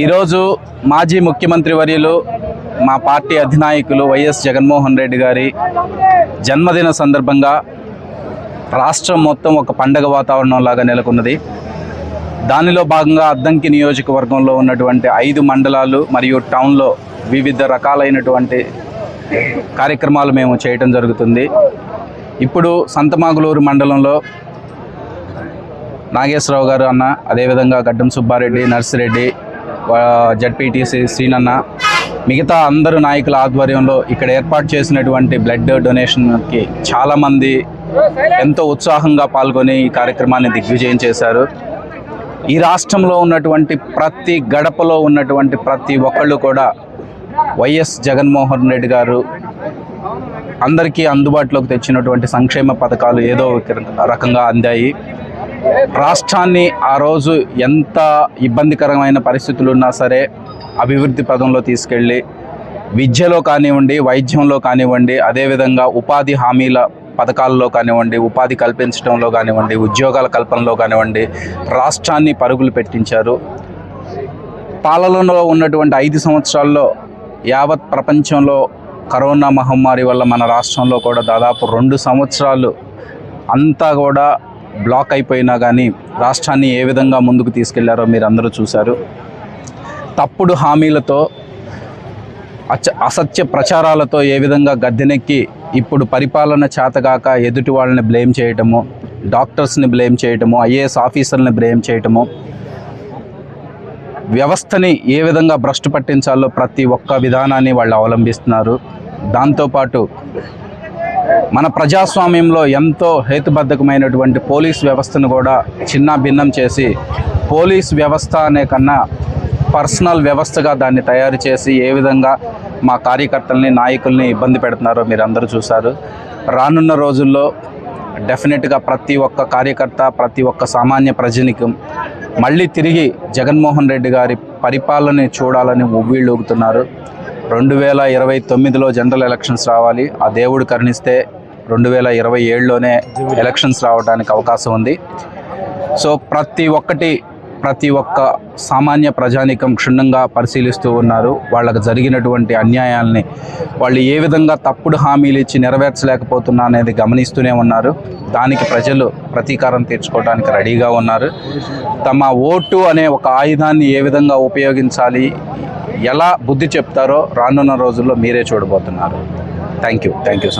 ఈరోజు మాజీ ముఖ్యమంత్రి వర్యులు మా పార్టీ అధినాయకులు వైఎస్ జగన్మోహన్ రెడ్డి గారి జన్మదిన సందర్భంగా రాష్ట్రం మొత్తం ఒక పండగ వాతావరణంలాగా నెలకొన్నది. దానిలో భాగంగా అద్దంకి నియోజకవర్గంలో ఉన్నటువంటి ఐదు మండలాలు మరియు టౌన్లో వివిధ రకాలైనటువంటి కార్యక్రమాలు మేము చేయటం జరుగుతుంది. ఇప్పుడు సంతమాగులూరు మండలంలో నాగేశ్వరరావు గారు అన్న అదేవిధంగా గడ్డం సుబ్బారెడ్డి నర్సిరెడ్డి జడ్పీటీసీ శ్రీనన్న మిగతా అందరు నాయకుల ఆధ్వర్యంలో ఇక్కడ ఏర్పాటు చేసినటువంటి బ్లడ్ డొనేషన్కి చాలామంది ఎంతో ఉత్సాహంగా పాల్గొని ఈ కార్యక్రమాన్ని దిగ్విజయం చేశారు. ఈ రాష్ట్రంలో ఉన్నటువంటి ప్రతి గడపలో ఉన్నటువంటి ప్రతి ఒక్కళ్ళు కూడా వైఎస్ జగన్మోహన్ రెడ్డి గారు అందరికీ అందుబాటులోకి తెచ్చినటువంటి సంక్షేమ పథకాలు ఏదో రకంగా అందాయి. రాష్ట్రాన్ని ఆ రోజు ఎంత ఇబ్బందికరమైన పరిస్థితులు ఉన్నా సరే అభివృద్ధి పదంలో తీసుకెళ్ళి విద్యలో కానివ్వండి వైద్యంలో కానివ్వండి అదేవిధంగా ఉపాధి హామీల పథకాల్లో కానివ్వండి ఉపాధి కల్పించడంలో కానివ్వండి ఉద్యోగాల కల్పనలో కానివ్వండి రాష్ట్రాన్ని పరుగులు పెట్టించారు. పాలనలో ఉన్నటువంటి ఐదు సంవత్సరాల్లో యావత్ ప్రపంచంలో కరోనా మహమ్మారి వల్ల మన రాష్ట్రంలో కూడా దాదాపు రెండు సంవత్సరాలు అంతా కూడా బ్లాక్ అయిపోయినా కానీ రాష్ట్రాన్ని ఏ విధంగా ముందుకు తీసుకెళ్ళారో మీరు అందరూ చూశారు. తప్పుడు హామీలతో అచ అసత్య ప్రచారాలతో ఏ విధంగా గద్దెనెక్కి ఇప్పుడు పరిపాలన చేతగాక ఎదుటి వాళ్ళని బ్లేమ్ చేయటము డాక్టర్స్ని బ్లేమ్ చేయటము ఐఏఎస్ ఆఫీసర్ని బ్లేమ్ చేయటము వ్యవస్థని ఏ విధంగా భ్రష్టు పట్టించాలో ప్రతి ఒక్క విధానాన్ని వాళ్ళు అవలంబిస్తున్నారు. దాంతోపాటు మన ప్రజాస్వామ్యంలో ఎంతో హేతుబద్ధకమైనటువంటి పోలీస్ వ్యవస్థను కూడా చిన్న భిన్నం చేసి పోలీస్ వ్యవస్థ అనే కన్నా పర్సనల్ వ్యవస్థగా దాన్ని తయారు చేసి ఏ విధంగా మా కార్యకర్తల్ని నాయకుల్ని ఇబ్బంది పెడుతున్నారో మీరు అందరూ చూశారు. రానున్న రోజుల్లో డెఫినెట్గా ప్రతి ఒక్క కార్యకర్త ప్రతి ఒక్క సామాన్య ప్రజనికి మళ్ళీ తిరిగి జగన్మోహన్ రెడ్డి గారి పరిపాలన చూడాలని ఉవ్విళ్ళూగుతున్నారు. రెండు వేల ఇరవై తొమ్మిదిలో జనరల్ ఎలక్షన్స్ రావాలి. ఆ దేవుడు కరుణిస్తే రెండు వేల ఇరవై ఏడులోనే ఎలక్షన్స్ రావడానికి అవకాశం ఉంది. సో ప్రతి ఒక్కటి ప్రతి ఒక్క సామాన్య ప్రజానికం క్షుణ్ణంగా పరిశీలిస్తూ ఉన్నారు. వాళ్ళకు జరిగినటువంటి అన్యాయాల్ని వాళ్ళు ఏ విధంగా తప్పుడు హామీలు ఇచ్చి నెరవేర్చలేకపోతున్నా అనేది గమనిస్తూనే ఉన్నారు. దానికి ప్రజలు ప్రతీకారం తీర్చుకోవడానికి రెడీగా ఉన్నారు. తమ ఓటు అనే ఒక ఆయుధాన్ని ఏ విధంగా ఉపయోగించాలి ఎలా బుద్ధి చెప్తారో రానున్న రోజుల్లో మీరే చూడబోతున్నారు. Thank you thank you so